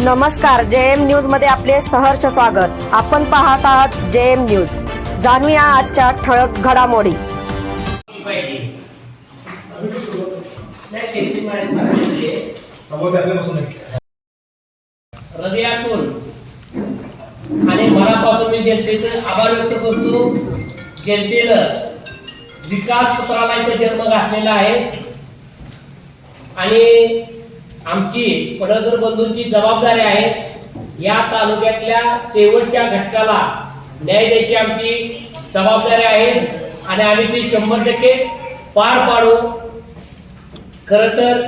नमस्कार जे एम न्यूजमध्ये आपले सहर्ष स्वागत. आपण पाहत आहात जे एम न्यूज. जाणूया आजच्या ठळक घडामोडी. हृदयातून आणि मनापासून मी जनतेचं आभार व्यक्त करतो. जनतेनं विकास पत्राला जन्म घातलेला आहे. आणि आमची पडळकर बंधूंची जबाबदारी आहे या तालुक्यातल्या शेवटच्या घटकाला न्याय द्यायची आमची जबाबदारी आहे. आणि आम्ही ती शंभर टक्के पार पाडू. खर तर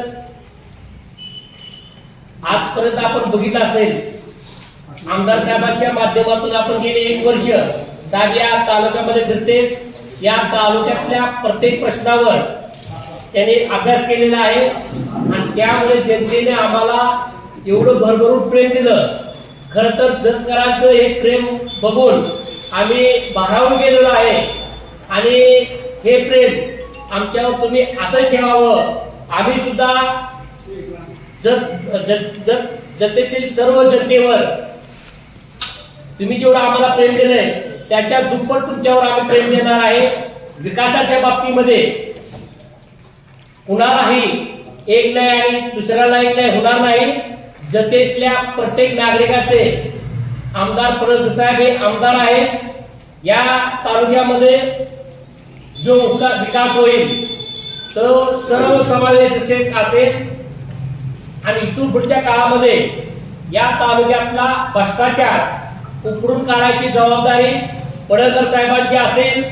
आजपर्यंत आपण बघितलं असेल आमदार साहेबांच्या माध्यमातून आपण गेले एक वर्ष. साहेब या तालुक्यामध्ये फिरते. या तालुक्यातल्या प्रत्येक प्रश्नावर त्यांनी अभ्यास केलेला आहे. आणि त्यामुळे जनतेने आम्हाला एवढं भरभरून प्रेम दिलं. खरं तर जतकरांचं हे प्रेम बघून आम्ही भारावून गेलेलो आहे. आणि हे प्रेम आमच्यावर तुम्ही असं ठेवावं. आम्ही सुद्धा जग जग जत सर्व जनतेवर तुम्ही जेवढं आम्हाला प्रेम दिलंय त्याच्या दुप्पट तुमच्यावर आम्ही प्रेम देणार आहे. विकासाच्या बाबतीमध्ये कुणालाही एक नाही आणि दुसऱ्याला एक नाही होणार नाही. जतेतल्या प्रत्येक नागरिकाचे आमदार परत साहेब हे आमदार आहेत. या तालुक्यामध्ये जो विका- विकास होईल तो सर्व समावेशक असेल. आणि इथून पुढच्या काळामध्ये या तालुक्यातला भ्रष्टाचार उपडून काढायची जबाबदारी पडळकर साहेबांची असेल.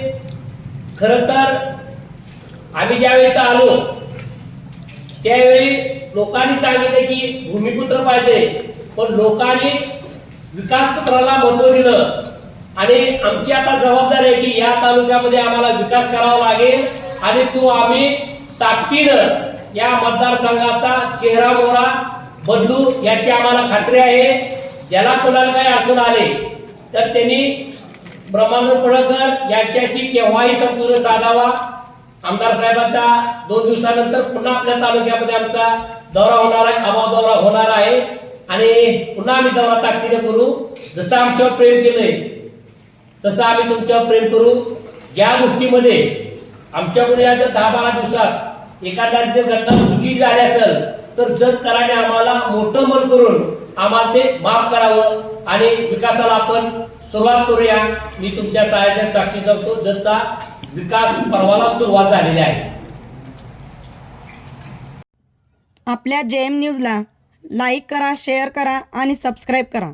खरं तर आम्ही ज्यावेळी आलो त्यावेळी लोकांनी सांगितले की भूमिपुत्र पाहिजे पण लोकांनी विकास पुत्राला महत्त्व दिलं. आणि आमची आता जबाबदारी आहे की या तालुक्यामध्ये आम्हाला विकास करावा लागेल आणि तो आम्ही ताकदीनं या मतदारसंघाचा चेहरा मोहरा बदलू याची आम्हाला खात्री आहे. ज्याला कोणाला काही अडचण आले तर त्यांनी ब्रह्मानंद पडळकर यांच्याशी केव्हाही संपूर्ण साधावा. आमदार साहेबांचा दोन दिवसानंतर पुन्हा आपल्या तालुक्यामध्ये आमचा दौरा होणार आहे अभाव दौरा होणार आहे. आणि पुन्हा आम्ही दौरा ताकदीने करू. जसं आमच्यावर प्रेम केलंय तसं आम्ही तुमच्यावर प्रेम करू. ज्या गोष्टीमध्ये आमच्याकडे या जर दहा बारा दिवसात एखाद्या जर घटना चुकी झाली असेल तर जत कराने आम्हाला मोठं मन करून आम्हाला ते माफ करावं आणि विकासाला आपण सुरुवात करूया. मी तुमच्या सहाय्याच्या साक्षी करतो जतचा विकास पर्वाला सुरुवात झालेली आहे. आपल्या जे एम न्यूजला लाईक करा शेअर करा आणि सबस्क्राईब करा.